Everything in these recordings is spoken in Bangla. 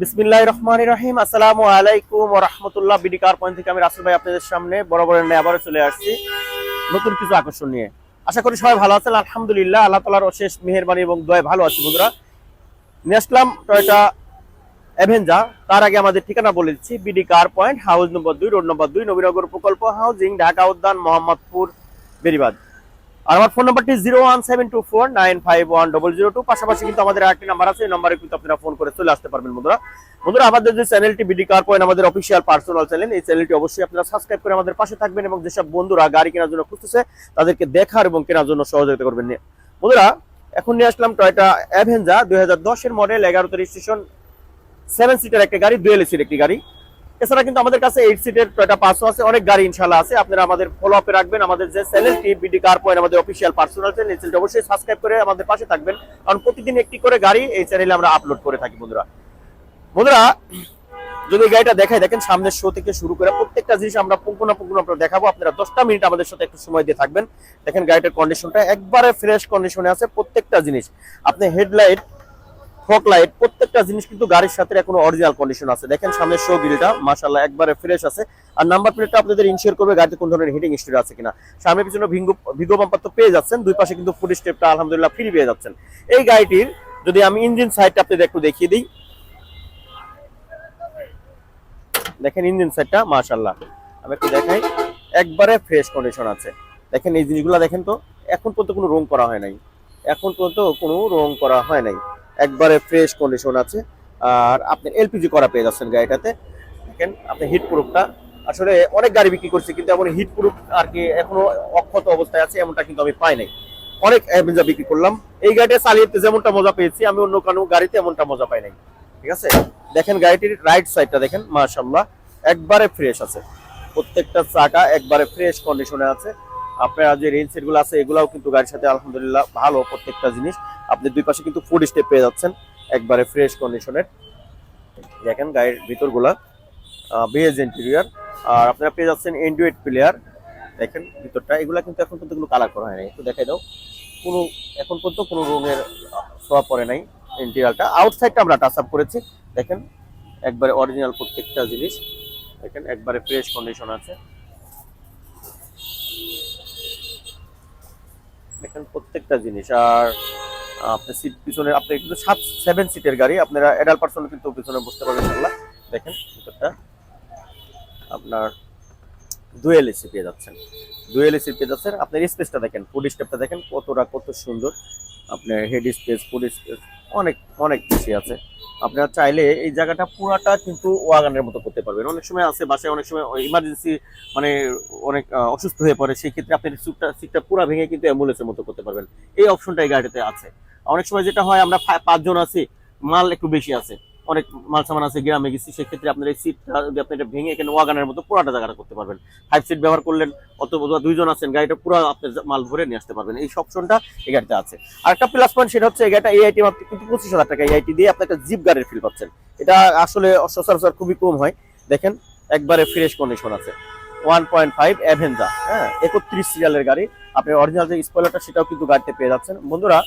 বিসমিল্লাহ রহমান রহিম। আসসালামু আলাইকুম রহমতুল্লাহ। বিডি কার পয়েন্ট থেকে আমি রাসেল ভাই আপনাদের সামনে বড় বড় নিয়ে আবারও চলে আসছি। নতুন কিছু আকর্ষণ নিয়ে। আশা করি সবাই ভালো আছেন। আলহামদুলিল্লাহ, আল্লাহ তালার অশেষ মেহরবানি এবং দয় ভালো আছে বন্ধুরা। নিয়ে আসলাম টয়টা অ্যাভেঞ্জা। তার আগে আমাদের ঠিকানা বলে দিচ্ছি, BD car point, house number দুই, রোড নম্বর দুই, নবীনগর প্রকল্প হাউজিং, ঢাকা উদ্যান, মোহাম্মদপুর বেরিবাদ আর আমার ফোন নাম্বারটি zero one seven two four nine five one double zero two পাশাপাশি কিন্তু আমাদের আরেকটি নাম্বার আছে, এই নাম্বারে কিন্তু আপনারা ফোন করে চলে আসতে পারবেন বন্ধুরা। বন্ধুরা, আমাদের যে চ্যানেলটি বিডি কার পয়েন্ট আমাদের অফিসিয়াল পার্সোনাল চ্যানেল এই চ্যানেলটি অবশ্যই আপনারা সাবস্ক্রাইব করে আমাদের পাশে থাকবেন এবং যেসব বন্ধুরা গাড়ি কেনার জন্য খুঁজতেছে, তাদেরকে দেখার এবং কেনার জন্য সহযোগিতা করবেন। বন্ধুরা, এখন নিয়ে আসলাম টয়টা অ্যাভেঞ্জা দুই হাজার দশের মডেল এগারোতে রেজিস্ট্রেশন সেভেন সিটার একটা গাড়ি ডুয়েল এসির একটি গাড়ি। এছাড়া কিন্তু আমাদের কাছে এইট সিটের টয়টা পাঁচশো আছে, অনেক গাড়ি ইনশাল্লাহ আছে। আপনারা আমাদের ফলো আপে রাখবেন, আমাদের যে চ্যানেলটি বিডি কার পয়েন্ট আমাদের অফিসিয়াল পার্সোনাল চ্যানেল চ্যানেলটি অবশ্যই সাবস্ক্রাইব করে আমাদের পাশে থাকবেন। কারণ প্রতিদিন একটি করে গাড়ি এই চ্যানেলে আমরা আপলোড করে থাকি, বন্ধুরা। বন্ধুরা, যদি গাড়িটা দেখাই, দেখেন সামনের শো থেকে শুরু করে প্রত্যেকটা জিনিস আমরা পুঙ্কুনা পুঙ্কুনা আপনারা দেখাবো। আপনারা দশটা মিনিট আমাদের সাথে একটু সময় দিয়ে থাকবেন। দেখেন গাড়িটার কন্ডিশনটা একবারে ফ্রেশ কন্ডিশনে আছে প্রত্যেকটা জিনিস। আপনি হেডলাইট ফক লাইট প্রত্যেকটা জিনিস কিন্তু গাড়ির সাথে এখনও অরিজিনাল কন্ডিশন আছে। দেখেন শো গ্রিলটা মাশাআল্লাহ, একবারে ফ্রেশ আছে। আর নাম্বার প্লেটটা আপনাদের ইনশিওর করবে গাড়িতে কোন ধরনের হিটিং আছে কিনা। সামনের পিছনে ভিগো পেয়ে যাচ্ছেন, দুই পাশে কিন্তু স্টেপটা আলহামদুলিল্লাহ ফ্রি পেয়ে যাচ্ছেন। এই গাড়িটির যদি আমি ইঞ্জিন সাইডটা আপনাদের একটু দেখিয়ে দিই। দেখেন ইঞ্জিন সাইডটা মাশাআল্লাহ, আমি একটু দেখাই। একবারে ফ্রেশ কন্ডিশন আছে। দেখেন এই জিনিসগুলো দেখেন তো, এখন পর্যন্ত কোনো রং করা হয় নাই। এখন পর্যন্ত কোনো রং করা হয় নাই। একবারে ফ্রেশ কন্ডিশন আছে। আর আপনি এলপিজি করা পেয়ে যাচ্ছেন গাড়িটাতে। দেখেন, আপনি হিট প্রুফটা আসলে অনেক গাড়ি বিক্রি করছি, কিন্তু এমন হিট প্রুফ আর কি এখনও অক্ষত অবস্থায় আছে, এমনটা কিন্তু আমি পাই নাই। অনেক অ্যাভেঞ্জা বিক্রি করলাম। এই গাড়িটা চালিয়ে যেমনটা মজা পেয়েছি, আমি অন্য কোনো গাড়িতে এমনটা মজা পাই নাই। ঠিক আছে? দেখেন গাড়িটির রাইট সাইডটা দেখেন মাশাল্লাহ একবারে ফ্রেশ আছে। প্রত্যেকটা চাকা একবারে ফ্রেশ কন্ডিশনে আছে। আপনার যে রেঞ্জ সেটগুলো আছে, এগুলাও কিন্তু গাড়ির সাথে আলহামদুলিল্লাহ ভালো প্রত্যেকটা জিনিস। আপনি দুই পাশে কিন্তু ফুড স্টেপ পেয়ে যাচ্ছেন, একবারে ফ্রেশ কন্ডিশনের দেখেন গাড়ির ভিতরগুলা বেজ ইন্টেরিয়ার আর আপনারা পেয়ে যাচ্ছেন এন্ড্রয়েড প্লেয়ার দেখেন ভিতরটা, এগুলা কিন্তু এখন পর্যন্ত কোনো কালার করা হয় নাই। একটু দেখাই দাও। কোনো, এখন পর্যন্ত কোনো রঙের ছোঁয়া পড়ে নাই ইন্টেরিয়ারটা আউটসাইডটা আমরা টাচ আপ করেছি। দেখেন, একবারে অরিজিনাল প্রত্যেকটা জিনিস। দেখেন, একবারে ফ্রেশ কন্ডিশন আছে। দেখেন প্রত্যেকটা জিনিস, আর আপনার সিট পিছনে আপনি কিন্তু সাত সেভেন সিটের গাড়ি। আপনারা এডাল পার্সন কিন্তু পিছনে বসতে পারবেন দেখেন, ভিতরটা। আপনার ডুয়েল এসি পেয়ে যাচ্ছেন। ডুয়েল এসি পেয়ে যাচ্ছেন। আপনার স্পেসটা দেখেন ফুড স্টেপটা দেখেন, কতটা, কত সুন্দর। আপনার হেড স্পেস ফুড স্পেস অনেক অনেক বেশি আছে। আপনারা চাইলে এই জায়গাটা পুরাটা কিন্তু ওয়াগানের মতো করতে পারবেন। অনেক সময় আছে বাসায়, অনেক সময় ইমার্জেন্সি মানে অনেক অসুস্থ হয়ে পড়ে সেই ক্ষেত্রে আপনি সিটটা সিটটা পুরা ভেঙে কিন্তু অ্যাম্বুলেন্সের মতো করতে পারবেন। এই অপশনটা এই গাড়িতে আছে। অনেক সময় যেটা হয়, আমরা পাঁচজন আছি, মাল একটু বেশি আছে, অনেক মাল সামান আছে গ্রামে গেছি, সেক্ষেত্রে আপনার এই সিটটা যদি আপনি এটা ভেঙে এখানে ওয়াগানের মতো পুরাটা জায়গাটা করতে পারবেন। ফাইভ সিট ব্যবহার করলেন, অথবা দুইজন আছেন, গাড়িটা পুরো আপনার মাল ভরে নিয়ে আসতে পারবেন। এই অপশনটা এই গাড়িতে আছে। আর একটা প্লাস পয়েন্ট সেটা হচ্ছে, এই গাড়িটা এআইটি মাত্র কিন্তু পঁচিশ হাজার টাকা এআইটি দিয়ে আপনি একটা জিপ গাড়ির ফিল পাচ্ছেন। এটা আসলে সচরাচর খুবই কম হয়। দেখেন, একবারে ফ্রেশ কন্ডিশন আছে। ওয়ান পয়েন্ট ফাইভ অ্যাভেঞ্জা হ্যাঁ একত্রিশ সিরিয়ালের গাড়ি। আপনি অরিজিনাল যে স্পয়লারটা সেটাও কিন্তু গাড়িতে পেয়ে যাচ্ছেন। বন্ধুরা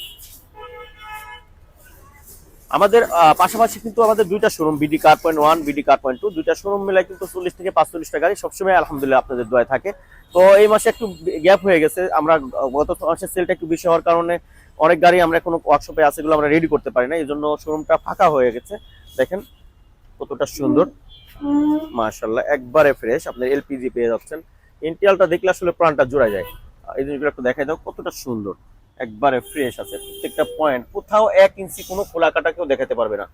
আমাদের পাশাপাশি কিন্তু আমাদের দুইটা showroom BD car point one BD car point two দুইটা শোরুম মিলাই কিন্তু চল্লিশ থেকে পাঁচচল্লিশটা গাড়ি সবসময় আলহামদুলিল্লাহ আপনাদের দোয়া থাকে। তো এই মাসে একটু গ্যাপ হয়ে গেছে। আমরা গত মাসের সেলটা একটু বেশি হওয়ার কারণে অনেক গাড়ি আমরা কোনো ওয়ার্কশপে আছে এগুলো আমরা রেডি করতে পারি না এই জন্য শোরুমটা ফাঁকা হয়ে গেছে। দেখেন কতটা সুন্দর। মাশাল্লাহ একবারে ফ্রেশ আপনার এলপিজি পেয়ে যাচ্ছেন। ইন্টিরিয়ালটা দেখলে আসলে প্রাণটা জোড়া যায়। এই জিনিসগুলো একটু দেখাই দাও, কতটা সুন্দর। একবারে ফ্রেশ আছে। প্রত্যেকটা পয়েন্ট কোথাও এক ইঞ্চি কোনো খোলা কাটা কেউ দেখাতে পারবে না।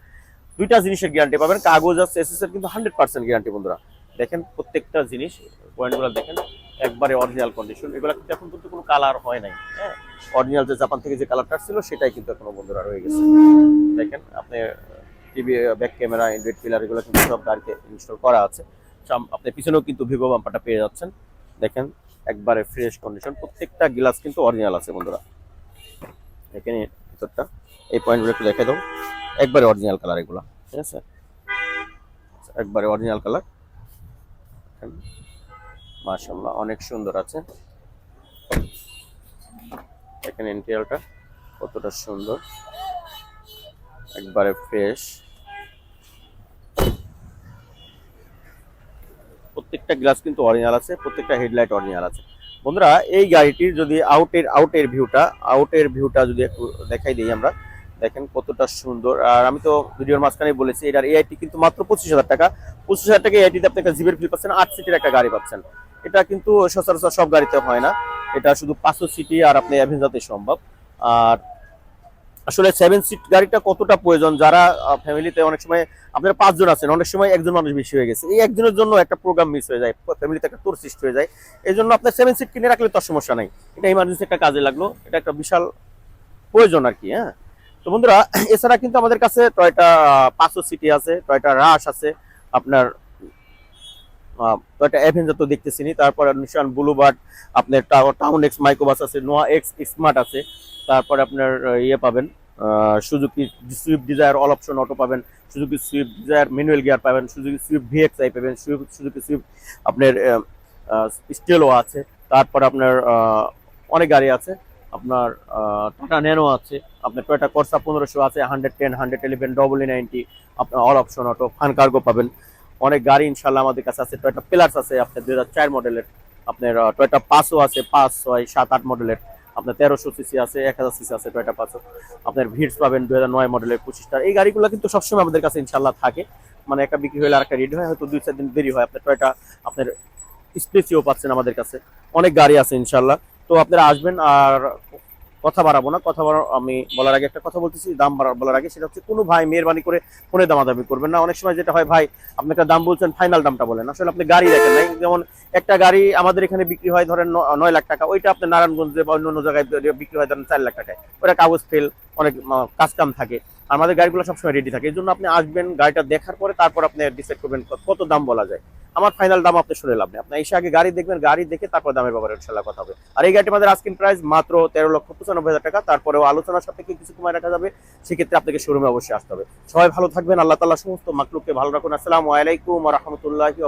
দুইটা জিনিসের গ্যারান্টি পাবেন। কাগজ আর এসএস এর কিন্তু হান্ড্রেড পার্সেন্ট গ্যারান্টি বন্ধুরা। দেখেন প্রত্যেকটা জিনিস পয়েন্টগুলো দেখেন, একবারে অরিজিনাল কন্ডিশন এগুলো কিন্তু এখন পর্যন্ত কোনো কালার হয় নাই হ্যাঁ? অরিজিনাল যে জাপান থেকে যে কালারটা ছিল সেটাই কিন্তু এখনও বন্ধুরা রয়ে গেছে। দেখেন, আপনি TV back camera Android pillar এগুলো কিন্তু সব গাড়িতে ইনস্টল করা আছে। আপনি পিছনেও কিন্তু ভিভো বাম্পারটা পেয়ে যাচ্ছেন। দেখেন, একবারে ফ্রেশ কন্ডিশন প্রত্যেকটা গ্লাস কিন্তু অরিজিনাল আছে বন্ধুরা। দেখেন ভিতরটা। এই পয়েন্টগুলো একটু দেখে দাও। একবারে অরিজিনাল কালার এগুলো। ঠিক আছে? আচ্ছা, একবারে অরিজিনাল কালার মাশাল্লাহ অনেক সুন্দর আছে। দেখেন ইন্টেরিয়ালটা কতটা সুন্দর। একবারে ফ্রেশ প্রত্যেকটা গ্লাস কিন্তু অরিজিনাল আছে, প্রত্যেকটা হেডলাইট অরিজিনাল আছে। বন্ধুরা, এই গাড়িটির যদি আউটের আউটের ভিউটা আউটের ভিউটা যদি একটু দেখাই দিই আমরা, দেখেন কতটা সুন্দর। আর আমি তো ভিডিওর মাঝখানে বলেছি, এটার এআইটি কিন্তু মাত্র পঁচিশ হাজার টাকা। পঁচিশ হাজার টাকা এআইটিতে আপনি একটা জিবের ফিল পাচ্ছেন, আট সিটের একটা গাড়ি পাচ্ছেন। এটা কিন্তু সচরাচর সব গাড়িতে হয় না। এটা শুধু পাঁচশো সিটি আর আপনি অ্যাভেঞ্জাতে সম্ভব। আর আসলে সেভেন সিট গাড়িটা কতটা প্রয়োজন? যারা ফ্যামিলিতে অনেক সময় আপনারা পাঁচজন আছেন, অনেক সময় একজন মানুষ বেশি হয়ে গেছে। এই একজনের জন্য একটা প্রোগ্রাম মিস হয়ে যায় ফ্যামিলিতে একটা তোর সৃষ্টি হয়ে যায়। এই জন্য আপনার সেভেন সিট কিনে রাখলে তার সমস্যা নাই। এটা ইমার্জেন্সি একটা কাজে লাগল। এটা একটা বিশাল প্রয়োজন আর কি হ্যাঁ? তো বন্ধুরা, এছাড়া কিন্তু আমাদের কাছে টয়টা পাঁচশো সিটি আছে টয়টা রাশ আছে, আপনার টয়টা অ্যাভেঞ্জার তো দেখতেছিনি। তারপর নিশান ব্লুবার্ড, আপনার টাউন এক্স মাইক্রোবাস আছে নোয়া এক্স স্মার্ট আছে। তারপরে আপনার ইয়ে পাবেন Suzuki Swift Dzire all option auto পাবেন Suzuki Swift Dzire manual gear পাবেন সুজুকি সুইফট ভিএক্সআই পাবেন সুজুকি সুইফট আপনার স্টেলও আছে। তারপর আপনার অনেক গাড়ি আছে। আপনার টাটা ন্যানো আছে। আপনার টয়টা কর্সা পনেরোশো আছে hundred ten hundred eleven double ninety আপনার all option auto Fun Cargo পাবেন। অনেক গাড়ি ইনশাল্লাহ আমাদের কাছে আছে। টয়টা পিলার্স আছে, আপনার দুই হাজার চার মডেলের। আপনার টয়টা পাঁচও আছে, পাঁচ, ছয়, সাত, আট মডেলের। আপনার তেরোশো সিসি আছে, এক হাজার সিসি আছে টয়টা পাঁচও আপনার ভিডস পাবেন দুই হাজার নয় মডেলের পঁচিশটা। এই গাড়িগুলো কিন্তু সবসময় আমাদের কাছে ইনশাল্লাহ থাকে। মানে একটা বিক্রি হলে আর একটা রেডি হয়, হয়তো দুই চার দিন দেরি হয়। আপনার টয়টা আপনার স্পেসিও পাচ্ছেন আমাদের কাছে। অনেক গাড়ি আছে ইনশাল্লাহ তো আপনারা আসবেন আর কথা বাড়াবো না, কথা বাড়া আমি বলার আগে একটা কথা বলতেছি, দাম বাড়া- বলার আগে সেটা হচ্ছে কোনো ভাই মেহরবানি করে ফোনে দামাদামি করবেন না। অনেক সময় যেটা হয়, ভাই, আপনি একটা দাম বলছেন ফাইনাল দামটা বলেন। আসলে আপনি গাড়ি দেখেন নাই, যেমন একটা গাড়ি আমাদের এখানে বিক্রি হয় ধরেন নয় লাখ টাকা, ওইটা আপনি নারায়ণগঞ্জে বা অন্য অন্য জায়গায় বিক্রি হয় ধরেন চার লাখ টাকায়। ওটা কাগজ ফেল, অনেক কাজ কাম থাকে। আমাদের গাড়িগুলো সবসময় রেডি থাকে। এই জন্য আপনি আসবেন গাড়িটা দেখার পরে তারপর আপনি ডিসাইড করবেন কত- দাম বলা যায়। আমার ফাইনাল দাম আপনি শুনে লাভ নেই। আপনি এসে আগে গাড়ি দেখবেন, গাড়ি দেখে তারপর দামের ব্যাপারে ইনশাল্লাহ কথা হবে। আর এই গাড়িটি আমাদের আস্কিং প্রাইস মাত্র তেরো লক্ষ পঁচানব্বই হাজার টাকা। তারপরেও আলোচনার সাপেক্ষে কিছু কমায় রাখা যাবে। সেক্ষেত্রে আপনাকে শোরুমে অবশ্যই আসতে হবে। সবাই ভালো থাকবেন। আল্লাহ তাআলা সমস্ত মাকলুককে ভালো রাখুন। আসসালামু আলাইকুম রহমতুল্লাহি